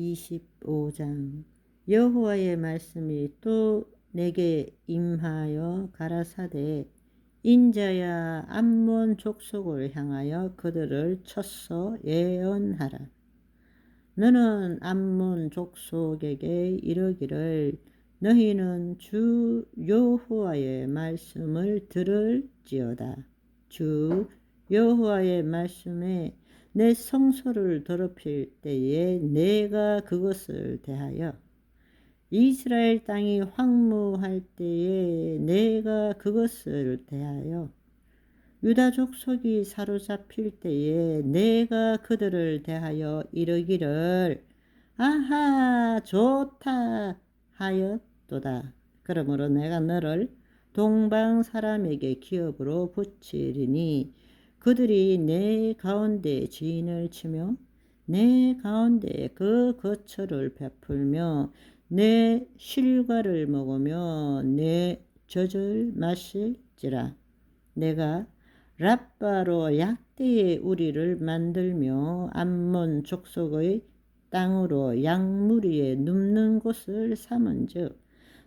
25장 여호와의 말씀이 또 내게 임하여 가라사대 인자야 암몬 족속을 향하여 그들을 쳤어 예언하라. 너는 암몬 족속에게 이르기를 너희는 주 여호와의 말씀을 들을지어다. 주 여호와의 말씀에 내 성소를 더럽힐 때에 내가 그것을 대하여 이스라엘 땅이 황무할 때에 내가 그것을 대하여 유다 족 속이 사로잡힐 때에 내가 그들을 대하여 이르기를 아하 좋다 하였도다. 그러므로 내가 너를 동방 사람에게 기업으로 붙이리니 그들이 내 가운데 지인을 치며 내 가운데 그 거처를 베풀며 내 실과를 먹으며 내 젖을 마실지라. 내가 라빠로 약대의 우리를 만들며 암몬 족속의 땅으로 양무리에 눕는 곳을 삼은즉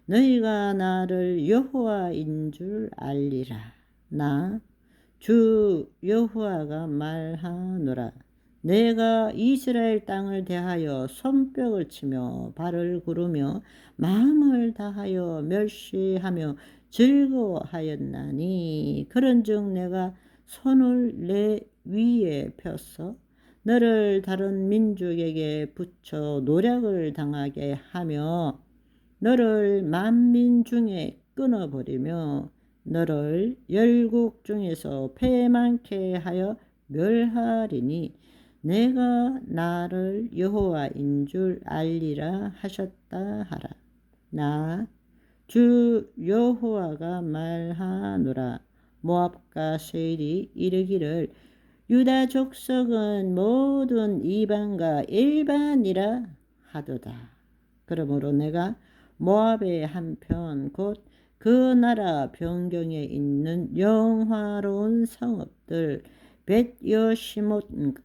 너희가 나를 여호와인 줄 알리라. 나 주 여호와가 말하노라. 내가 이스라엘 땅을 대하여 손뼉을 치며 발을 구르며 마음을 다하여 멸시하며 즐거워하였나니 그런즉 내가 손을 내 위에 펴서 너를 다른 민족에게 붙여 노력을 당하게 하며 너를 만민 중에 끊어버리며 너를 열국 중에서 패망케 하여 멸하리니 내가 나를 여호와인 줄 알리라 하셨다 하라. 나 주 여호와가 말하노라. 모압과 세일이 이르기를 유다 족속은 모든 이방과 일반이라 하도다. 그러므로 내가 모압의 한편 곧 그 나라 변경에 있는 영화로운 성읍들 벳여시못과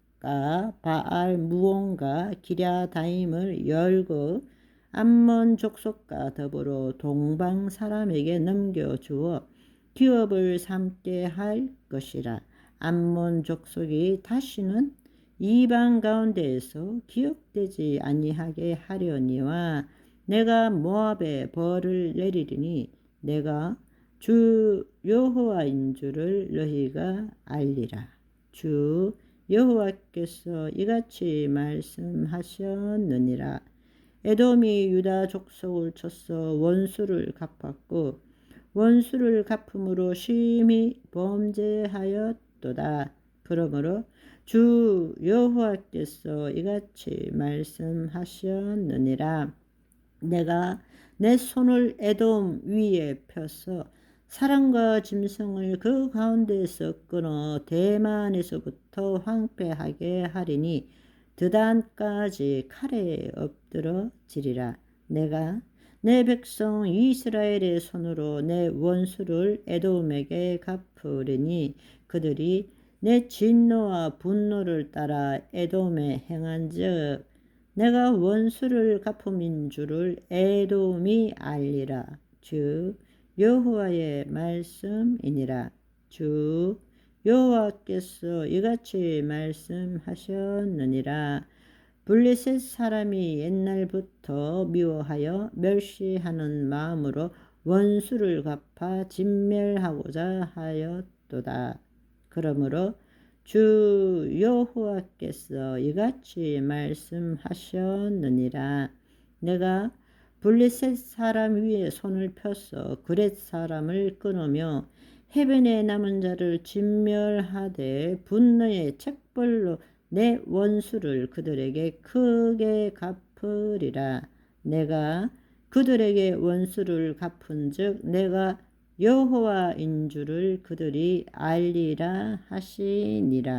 바알 무온과 기랴다임을 열고 암몬 족속과 더불어 동방 사람에게 넘겨주어 기업을 삼게 할 것이라. 암몬 족속이 다시는 이방 가운데에서 기억되지 아니하게 하려니와 내가 모압에 벌을 내리리니 내가 주 여호와인 줄을 너희가 알리라. 주 여호와께서 이같이 말씀하셨느니라. 에돔이 유다 족속을 쳐서 원수를 갚았고 원수를 갚음으로 심히 범죄하였도다. 그러므로 주 여호와께서 이같이 말씀하셨느니라. 내가 내 손을 에돔 위에 펴서 사람과 짐승을 그 가운데에서 끊어 대만에서부터 황폐하게 하리니 드단까지 칼에 엎드러지리라. 내가 내 백성 이스라엘의 손으로 내 원수를 에돔에게 갚으리니 그들이 내 진노와 분노를 따라 에돔에 행한즉 내가 원수를 갚음인 줄을 에돔이 알리라. 주 여호와의 말씀이니라. 주 여호와께서 이같이 말씀하셨느니라. 블레셋 사람이 옛날부터 미워하여 멸시하는 마음으로 원수를 갚아 진멸하고자 하였도다. 그러므로 주 여호와께서 이같이 말씀하셨느니라. 내가 블레셋 사람 위에 손을 펴서 그렛 사람을 끊으며 해변에 남은 자를 진멸하되 분노의 책벌로 내 원수를 그들에게 크게 갚으리라. 내가 그들에게 원수를 갚은즉 내가 여호와인 줄을 그들이 알리라 하시니라.